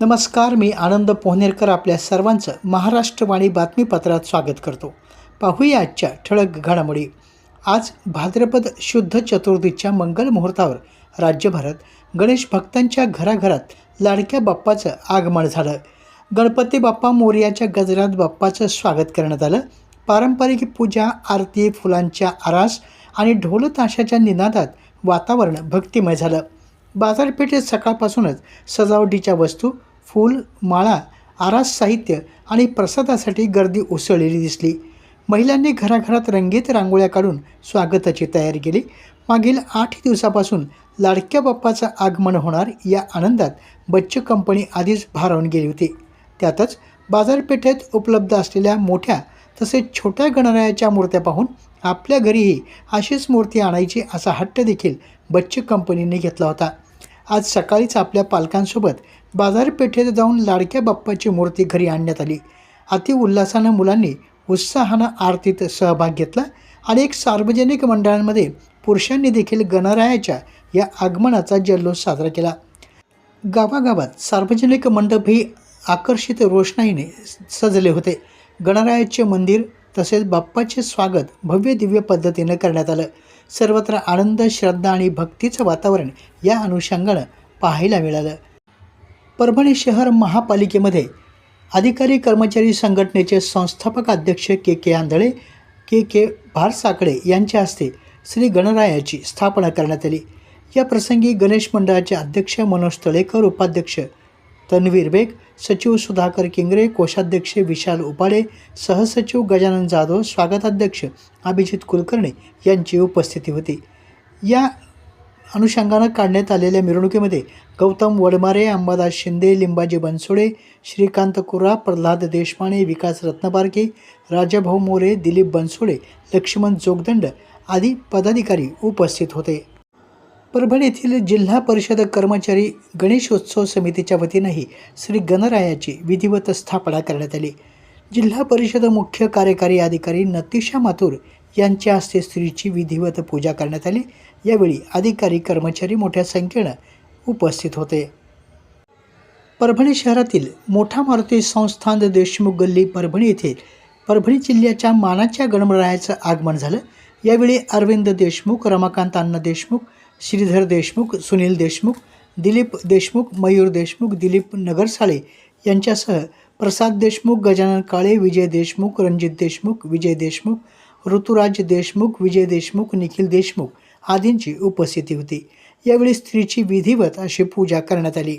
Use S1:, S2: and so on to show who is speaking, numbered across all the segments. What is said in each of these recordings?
S1: नमस्कार मी आनंद पोहनेरकर आपल्या सर्वांचं महाराष्ट्रवाणी बातमीपत्रात स्वागत करतो. पाहूया आजच्या ठळक घडामोडी. आज भाद्रपद शुद्ध चतुर्थीच्या मंगल मुहूर्तावर राज्यभरात गणेश भक्तांच्या घराघरात लाडक्या बाप्पाचं आगमन झालं. गणपती बाप्पा मोर्याच्या गजरात बाप्पाचं स्वागत करण्यात आलं. पारंपरिक पूजा आरती फुलांच्या आरास आणि ढोलताशाच्या निनादात वातावरण भक्तिमय झालं. बाजारपेठेत सकाळपासूनच सजावटीच्या वस्तू फूल माळा आरास साहित्य आणि प्रसादासाठी गर्दी उसळलेली दिसली. महिलांनी घराघरात रंगीत रांगोळ्या काढून स्वागताची तयारी केली. मागील आठ दिवसापासून लाडक्या बाप्पाचं आगमन होणार या आनंदात बच्चू कंपनी आधीच भारावून गेली होती. त्यातच बाजारपेठेत उपलब्ध असलेल्या मोठ्या तसेच छोट्या गणरायाच्या मूर्त्या पाहून आपल्या घरीही अशीच मूर्ती आणायची असा हट्ट देखील बच्चू कंपनीने घेतला होता. आज सकाळीच आपल्या पालकांसोबत बाजारपेठेत जाऊन लाडक्या बाप्पाची मूर्ती घरी आणण्यात आली. अति उल्हासानं मुलांनी उत्साहानं आरतीत सहभाग घेतला आणि एक सार्वजनिक मंडळांमध्ये पुरुषांनी देखील गणरायाच्या या आगमनाचा जल्लोष साजरा केला. गावागावात सार्वजनिक मंडपही आकर्षित रोषणाईने सजले होते. गणरायाचे मंदिर तसेच बाप्पाचे स्वागत भव्य दिव्य पद्धतीनं करण्यात आलं. सर्वत्र आनंद श्रद्धा आणि भक्तीचं वातावरण या अनुषंगानं पाहायला मिळालं. परभणी शहर महापालिकेमध्ये अधिकारी कर्मचारी संघटनेचे संस्थापक अध्यक्ष के के आंधळे के के भारसाकडे यांच्या हस्ते श्री गणरायाची स्थापना करण्यात आली. या प्रसंगी गणेश मंडळाचे अध्यक्ष मनोज तळेकर उपाध्यक्ष तन्वीर बेग सचिव सुधाकर किंगरे कोषाध्यक्ष विशाल उपाडे सहसचिव गजानन जाधव स्वागताध्यक्ष अभिजित कुलकर्णी यांची उपस्थिती होती. या अनुषंगानं काढण्यात आलेल्या मिरवणुकीमध्ये गौतम वडमारे अंबादास शिंदे लिंबाजी बनसोडे श्रीकांत कुरा प्रल्हाद देशमाने विकास रत्नपारके राजाभाऊ मोरे दिलीप बनसोडे लक्ष्मण जोगदंड आदी पदाधिकारी उपस्थित होते. परभणी येथील जिल्हा परिषद कर्मचारी गणेशोत्सव समितीच्या वतीनंही श्री गणरायाची विधिवत स्थापना करण्यात आली. जिल्हा परिषद मुख्य कार्यकारी अधिकारी नतीशा माथुर यांच्या हस्ते स्त्रीची विधिवत पूजा करण्यात आली. यावेळी अधिकारी कर्मचारी मोठ्या संख्येनं उपस्थित होते. परभणी शहरातील मोठा मारुती संस्थान देशमुख गल्ली परभणी येथे परभणी जिल्ह्याच्या मानाच्या गणरायाचं आगमन झालं. यावेळी अरविंद देशमुख रमाकांत अण्णा देशमुख श्रीधर देशमुख सुनील देशमुख दिलीप देशमुख मयूर देशमुख दिलीप नगरसाळे यांच्यासह प्रसाद देशमुख गजानन काळे विजय देशमुख रणजित देशमुख विजय देशमुख ऋतुराज देशमुख विजय देशमुख निखिल देशमुख आदींची उपस्थिती होती. यावेळी स्त्रीची विधिवत अशी पूजा करण्यात आली.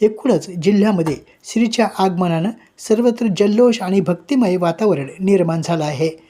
S1: एकूणच जिल्ह्यामध्ये श्रीच्या आगमनानं सर्वत्र जल्लोष आणि भक्तिमय वातावरण निर्माण झालं आहे.